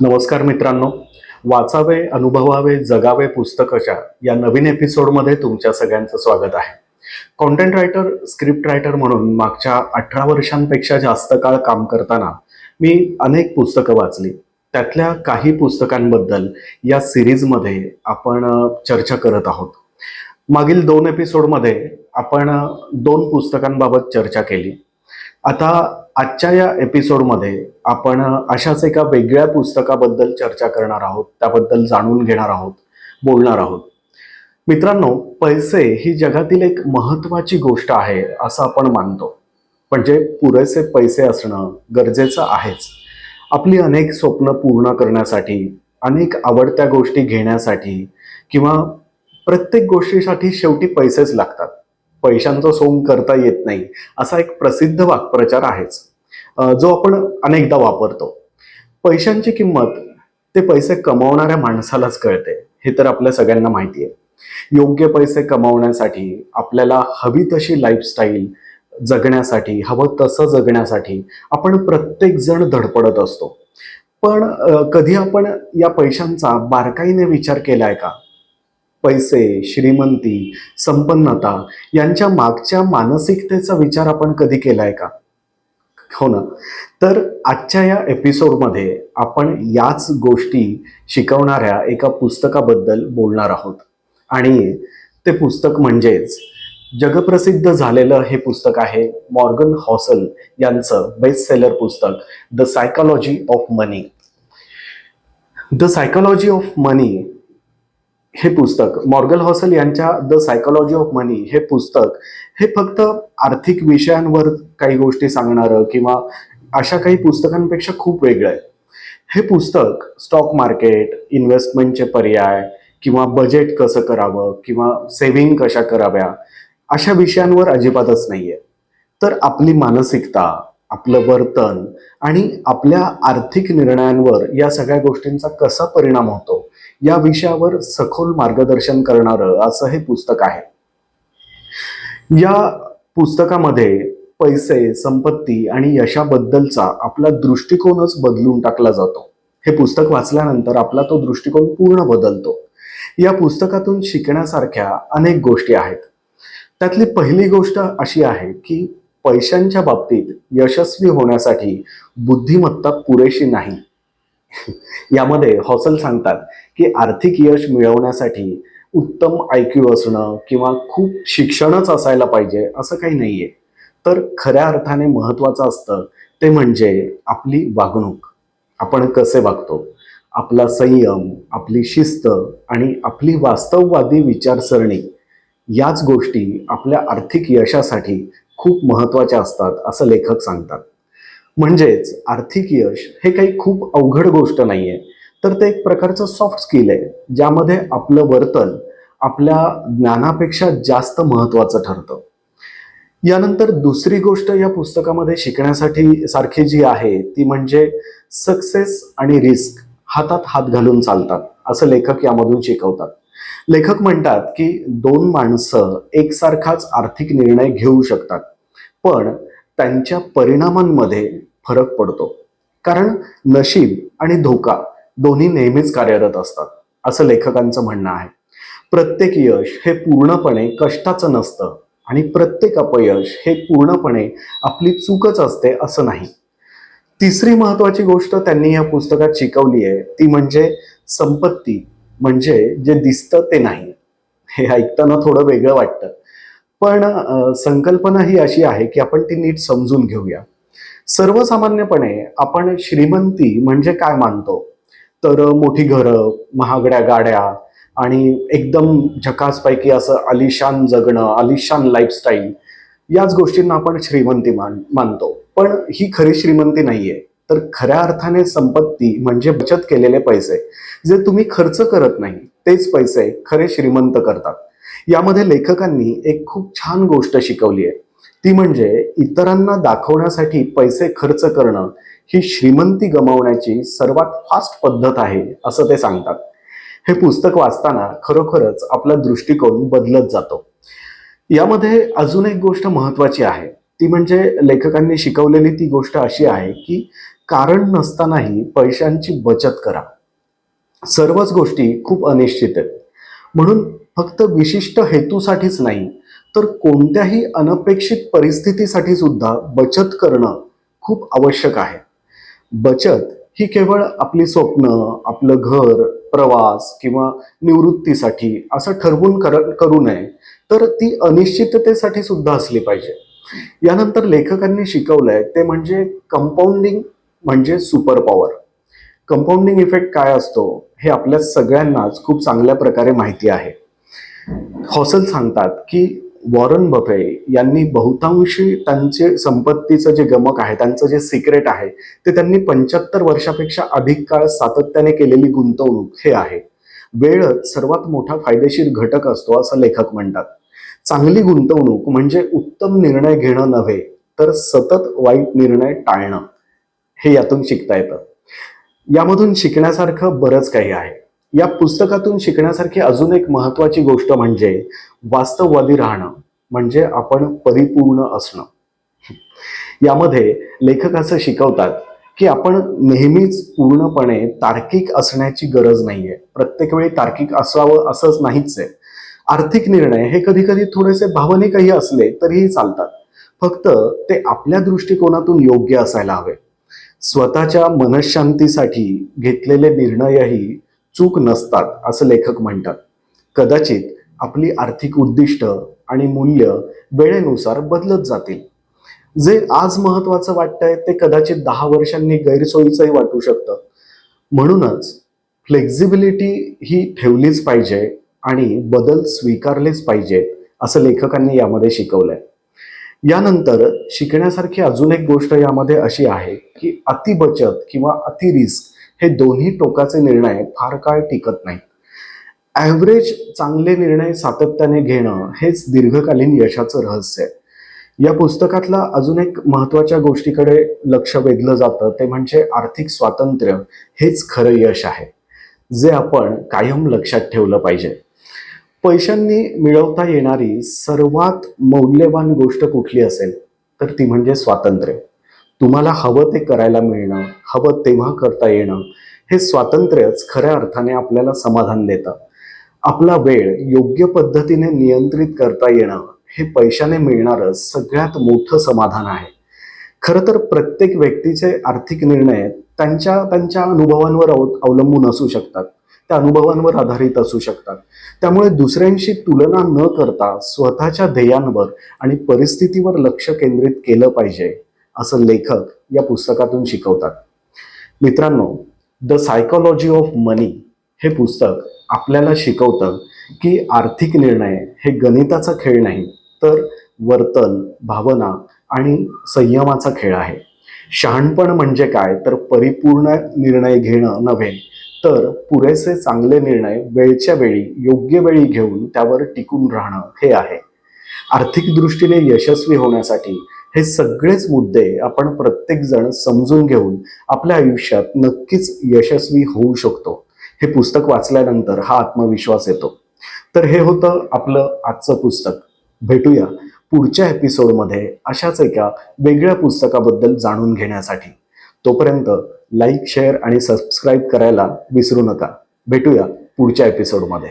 नमस्कार मित्रांनो. वाचावे अनुभवावे जगावे पुस्तकाच्या या नवीन एपिसोडमध्ये तुमच्या सगळ्यांचं स्वागत आहे. कॉन्टेंट रायटर स्क्रिप्ट रायटर म्हणून मागच्या अठरा वर्षांपेक्षा जास्त काळ काम करताना मी अनेक पुस्तकं वाचली. त्यातल्या काही पुस्तकांबद्दल या सिरीजमध्ये आपण चर्चा करत आहोत. मागील दोन एपिसोडमध्ये आपण दोन पुस्तकांबाबत चर्चा केली. आता आजच्या या एपिसोडमध्ये आपण अशाच एका वेगळ्या पुस्तकाबद्दल चर्चा करणार आहोत. त्याबद्दल जाणून घेणार आहोत बोलणार आहोत. मित्रांनो पैसे ही जगातील एक महत्वाची गोष्ट आहे असं आपण मानतो. म्हणजे पुरेसे पैसे असणं गरजेचं आहेच. आपली अनेक स्वप्न पूर्ण करण्यासाठी अनेक आवडत्या गोष्टी घेण्यासाठी किंवा प्रत्येक गोष्टीसाठी शेवटी पैसेच लागतात. पैशांचं सोंग करता येत नाही असा एक प्रसिद्ध वाक्प्रचार आहेच. जो आपण अनेकदा वापरतो. पैशांची किंमत ते पैसे कमावणाऱ्या माणसालाच कळते हे तर आपल्या सगळ्यांना माहिती आहे. योग्य पैसे कमावण्यासाठी आपल्याला हवी तशी लाईफस्टाईल जगण्यासाठी हवं तसं जगण्यासाठी आपण प्रत्येक जण धडपडत असतो. पण कधी आपण या पैशांचा बारकाईने विचार केलाय का? पैसे श्रीमंती संपन्नता यांच्या मागच्या मानसिकतेचा विचार आपण कधी केलाय का? हो ना. तर आजच्या या एपिसोडमध्ये आपण याच गोष्टी शिकवणाऱ्या एका पुस्तकाबद्दल बोलणार आहोत. आणि ते पुस्तक म्हणजेच जगप्रसिद्ध झालेलं हे पुस्तक आहे मॉर्गन हॉसल यांचं बेस्ट सेलर पुस्तक the psychology of money the psychology of money हे पुस्तक मॉर्गल हॉसल यांच्या द सायकॉलॉजी ऑफ मनी हे पुस्तक हे फक्त आर्थिक विषयांवर काही गोष्टी सांगणारं किंवा अशा काही पुस्तकांपेक्षा खूप वेगळं आहे. हे पुस्तक स्टॉक मार्केट इन्व्हेस्टमेंटचे पर्याय किंवा बजेट कसं करावं किंवा सेव्हिंग कशा कराव्या अशा विषयांवर अजिबातच नाहीये. तर आपली मानसिकता आपलं वर्तन आणि आपल्या आर्थिक निर्णयांवर या सगळ्या गोष्टींचा कसा परिणाम होतो या विषयावर सखोल मार्गदर्शन करणारं असं हे पुस्तक आहे. या पुस्तकामध्ये पैसे संपत्ती आणि यशाबद्दलचा आपला दृष्टिकोनच बदलून टाकला जातो. हे पुस्तक वाचल्यानंतर आपला तो दृष्टिकोन पूर्ण बदलतो. या पुस्तकातून शिकण्यासारख्या अनेक गोष्टी आहेत. त्यातली पहिली गोष्ट अशी आहे की पैशांच्या बाबतीत यशस्वी होण्यासाठी बुद्धिमत्ता पुरेशी नाही. यामध्ये हॉसल सांगतात की आर्थिक यश मिळवण्यासाठी उत्तम आय क्यू असणं किंवा खूप शिक्षणच असायला पाहिजे असं काही नाहीये. तर खऱ्या अर्थाने महत्वाचं असतं ते म्हणजे आपली वागणूक. आपण कसे वागतो? आपला संयम आपली शिस्त आणि आपली वास्तववादी विचारसरणी याच गोष्टी आपल्या आर्थिक यशासाठी खूप महत्त्वाच्या असतात असं लेखक सांगतात. म्हणजेच आर्थिक यश हे काही खूप अवघड गोष्ट नाहीये. तर ते एक प्रकारचं सॉफ्ट स्किल आहे ज्यामध्ये आपलं वर्तन आपल्या ज्ञानापेक्षा जास्त महत्वाचं ठरतं. यानंतर दुसरी गोष्ट या पुस्तकामध्ये शिकण्यासाठी सारखी जी आहे ती म्हणजे सक्सेस आणि रिस्क हातात हात घालून चालतात असं लेखक यामधून शिकवतात. लेखक म्हणतात की दोन माणसं एकसारखाच आर्थिक निर्णय घेऊ शकतात पण त्यांच्या परिणामांमध्ये फरक पडतो. कारण नशीब आणि धोका दोन्ही नेहमीच कार्यरत असतात असं लेखकांचं म्हणणं आहे. प्रत्येक यश हे पूर्णपणे कष्टाचं नसतं आणि प्रत्येक अपयश हे पूर्णपणे आपली चूकच असते असं नाही. तिसरी महत्वाची गोष्ट त्यांनी या पुस्तकात शिकवली आहे ती म्हणजे संपत्ती. म्हणजे जे दिसतं ते नाही. हे ऐकताना थोडं वेगळं वाटतं. पण संकल्पना ही अशी आहे की आपण ती नीट समजून घेऊया. सर्वसामान्यपणे आपण श्रीमंती म्हणजे काय मानतो? तर मोठी घरं महागड्या गाड्या आणि एकदम झकासपैकी असं आलिशान जगणं अलिशान लाईफस्टाईल याच गोष्टींना आपण श्रीमंती मान मानतो. पण ही खरी श्रीमंती नाहीये. तर खऱ्या अर्थाने संपत्ती म्हणजे बचत केलेले पैसे. जे तुम्ही खर्च करत नाही तेच पैसे खरे श्रीमंत करतात. यामध्ये लेखकांनी एक खूप छान गोष्ट शिकवली आहे. ती म्हणजे इतरांना दाखवण्यासाठी पैसे खर्च करणं ही श्रीमंती गमावण्याची सर्वात फास्ट पद्धत आहे असं ते सांगतात. हे पुस्तक वाचताना खरोखरच आपला दृष्टिकोन बदलत जातो. यामध्ये अजून एक गोष्ट महत्वाची आहे. ती म्हणजे लेखकांनी शिकवलेली ती गोष्ट अशी आहे की कारण नसतानाही पैशांची बचत करा. सर्वच गोष्टी खूप अनिश्चित आहेत. म्हणून फक्त विशिष्ट हेतूसाठीच नाही तर कोणत्याही अनपेक्षित परिस्थितीसाठी सुद्धा बचत करणं खूप आवश्यक आहे. बचत ही केवळ आपली स्वप्न आपलं घर प्रवास किंवा निवृत्तीसाठी असं ठरवून कर करू नये तर ती अनिश्चिततेसाठी सुद्धा असली पाहिजे. यानंतर लेखकांनी शिकवलंय ते म्हणजे कंपाऊंडिंग म्हणजे सुपर पॉवर कंपाऊंडिंग इफेक्ट काय असतो हे आपल्या सगळ्यांनाच खूप चांगल्या प्रकारे माहिती आहे. हॉसल सांगतात की वॉरन बफे यांनी बहुतांशी त्यांचे संपत्तीचं जे गमक आहे त्यांचं जे सिक्रेट आहे ते त्यांनी पंच्याहत्तर वर्षापेक्षा अधिक काळ सातत्याने केलेली गुंतवणूक हे आहे. वेळच सर्वात मोठा फायदेशीर घटक असतो असं लेखक म्हणतात. चांगली गुंतवणूक म्हणजे उत्तम निर्णय घेणं नव्हे तर सतत वाईट निर्णय टाळणं. हे यातून शिकता येतं. यामधून शिकण्यासारखं बरंच काही आहे. या पुस्तकातून शिकण्यासारखी अजून एक महत्वाची गोष्ट म्हणजे वास्तववादी राहणं म्हणजे आपण परिपूर्ण असणं. यामध्ये लेखक असं शिकवतात की आपण नेहमीच पूर्णपणे तार्किक असण्याची गरज नाहीये. प्रत्येक वेळी तार्किक असावं असंच नाहीच आहे. आर्थिक निर्णय हे कधी कधी थोडेसे भावनिकही असले तरीही चालतात. फक्त ते आपल्या दृष्टिकोनातून योग्य असायला हवे. स्वतःच्या मनशांतीसाठी घेतलेले निर्णयही चूक नसतात असं लेखक म्हणतात. कदाचित आपली आर्थिक उद्दिष्ट आणि मूल्य वेळेनुसार बदलत जातील. जे आज महत्वाचं वाटतंय ते कदाचित दहा वर्षांनी गैरसोयीचंही वाटू शकतं. म्हणूनच फ्लेक्झिबिलिटी ही ठेवलीच पाहिजे आणि बदल स्वीकारलेच पाहिजेत असं लेखकांनी यामध्ये शिकवलंय. यानंतर शिकण्यासारखी अजून एक गोष्ट यामध्ये अशी आहे की अति बचत किंवा अति रिस्क हे दोन्ही टोकाचे निर्णय फार काळ टिकत नाहीत. ॲव्हरेज चांगले निर्णय सातत्याने घेणं हेच दीर्घकालीन यशाचं रहस्य आहे. या पुस्तकातला अजून एक महत्त्वाच्या गोष्टीकडे लक्ष वेधलं जातं ते म्हणजे आर्थिक स्वातंत्र्य हेच खरं यश आहे जे आपण कायम लक्षात ठेवलं पाहिजे. पैशांनी मिळवता येणारी सर्वात मौल्यवान गोष्ट कुठली असेल तर ती म्हणजे स्वातंत्र्य. तुम्हाला हवं ते करायला मिळणं हवं तेव्हा करता येणं हे स्वातंत्र्यच खऱ्या अर्थाने आपल्याला समाधान देतं. आपला वेळ योग्य पद्धतीने नियंत्रित करता येणं हे पैशाने मिळणारं सगळ्यात मोठं समाधान आहे. खरं तर प्रत्येक व्यक्तीचे आर्थिक निर्णय त्यांच्या त्यांच्या अनुभवांवर अव अवलंबून असू शकतात. त्या अनुभवांवर आधारित असू शकतात. त्यामुळे दुसऱ्यांशी तुलना न करता स्वतःच्या ध्येयांवर आणि परिस्थितीवर लक्ष केंद्रित केलं पाहिजे असं लेखक या पुस्तकातून शिकवतात. मित्रांनो द सायकोलॉजी ऑफ मनी हे पुस्तक आपल्याला शिकवतं की आर्थिक निर्णय हे गणिताचा खेळ नाही तर वर्तन भावना आणि संयमाचा खेळ आहे. शहाणपण म्हणजे काय? तर परिपूर्ण निर्णय घेणं नव्हे तर पुरेसे चांगले निर्णय वेळच्या वेळी योग्य वेळी घेऊन त्यावर टिकून राहणं हे आहे. आर्थिक दृष्टीने यशस्वी होण्यासाठी हे सगळेच मुद्दे आपण प्रत्येक जण समजून घेऊन आपल्या आयुष्यात नक्कीच यशस्वी होऊ शकतो. हे पुस्तक वाचल्यानंतर हा आत्मविश्वास येतो. तर हे होतं आपलं आजचं पुस्तक. भेटूया पुढच्या एपिसोडमध्ये अशाच एका वेगळ्या पुस्तकाबद्दल जाणून घेण्यासाठी. तोपर्यंत लाईक शेअर आणि सबस्क्राईब करायला विसरू नका. भेटूया पुढच्या एपिसोडमध्ये